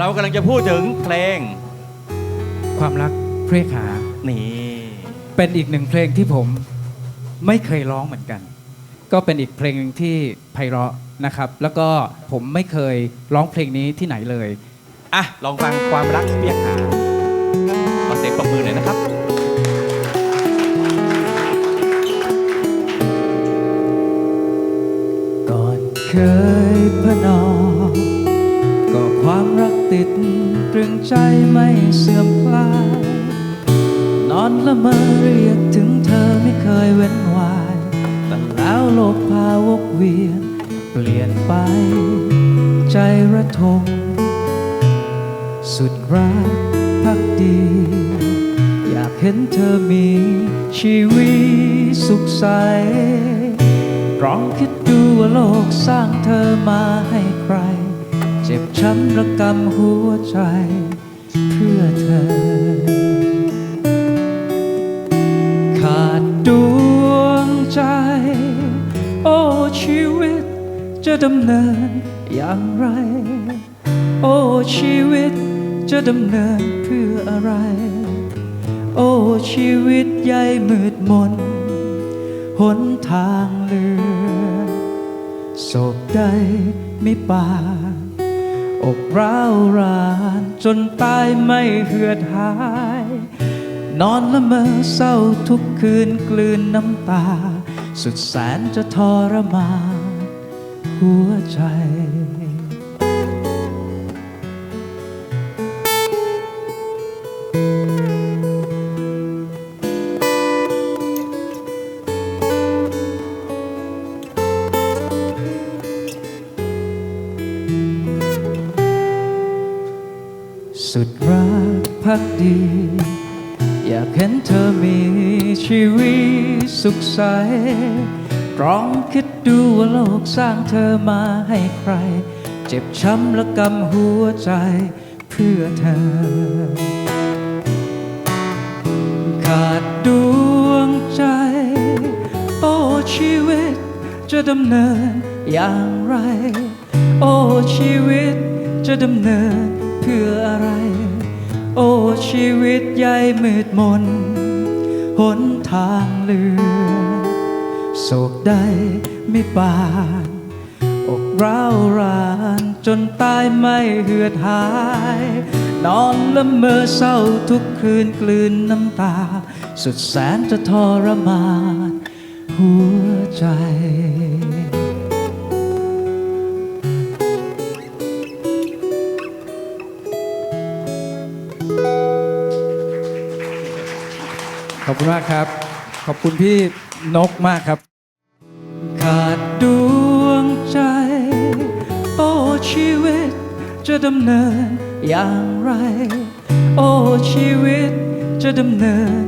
เรากำลังจะพูดถึงเพลงความรักเพรียกหานี่ เป็นอีกหนึ่งเพลงที่ผมไม่เคยร้องเหมือนกัน ก็เป็นอีกเพลงหนึ่งที่ไพเราะนะครับ แล้วก็ผมไม่เคยร้องเพลงนี้ที่ไหนเลย อะ ลองฟังความรักเรียกหาขอเสียงปรบมือเลยนะครับก่อนเคยพนอ ใจไม่เสื่อมคลาย นอนละเมอเรียกถึงเธอไม่เคยเว้นวาย แต่แล้วโลกพาวกเวียน เปลี่ยนไป ใจระทมสุดรักพักดี อยากเห็นเธอมีชีวิตสุขใสลองคิดดูว่าโลกสร้างเธอมาให้ใคร เจ็บช้ำระกำหัวใจ จะดำเนินอย่างไร โอ้ชีวิตจะดำเนินเพื่ออะไร โอ้ชีวิตใหญ่มืดมน หนทางเลือนศกใดไม่ปาอกร้าวรานจนตายไม่เหือดหาย นอนละเมอเศร้าทุกคืนกลืนน้ำตา สุดแสนจะทรมาน หัวใจสุดรักพักดี อยากเห็นเธอมีชีวิตสุขใส ลองคิดดูว่าโลกสร้างเธอมาให้ใคร เจ็บช้ำและกำหัวใจเพื่อเธอ ขาดดวงใจ โอ้ชีวิตจะดำเนินอย่างไร โอ้ชีวิตจะดำเนินเพื่ออะไร โอ้ชีวิตใหญ่มืดมนหนทางเลือน โศกใดไม่ปานอกร้าวรานจนตายไม่เหือดหาย นอนละเมอเศร้าทุกคืนกลืนน้ำตา สุดแสนจะทรมานหัวใจขอบคุณมากครับ ขอบคุณพี่ นกมากครับ ขาดดวงใจโอ้ชีวิตจะดำเนินอย่างไร โอ้ชีวิตจะดำเนิน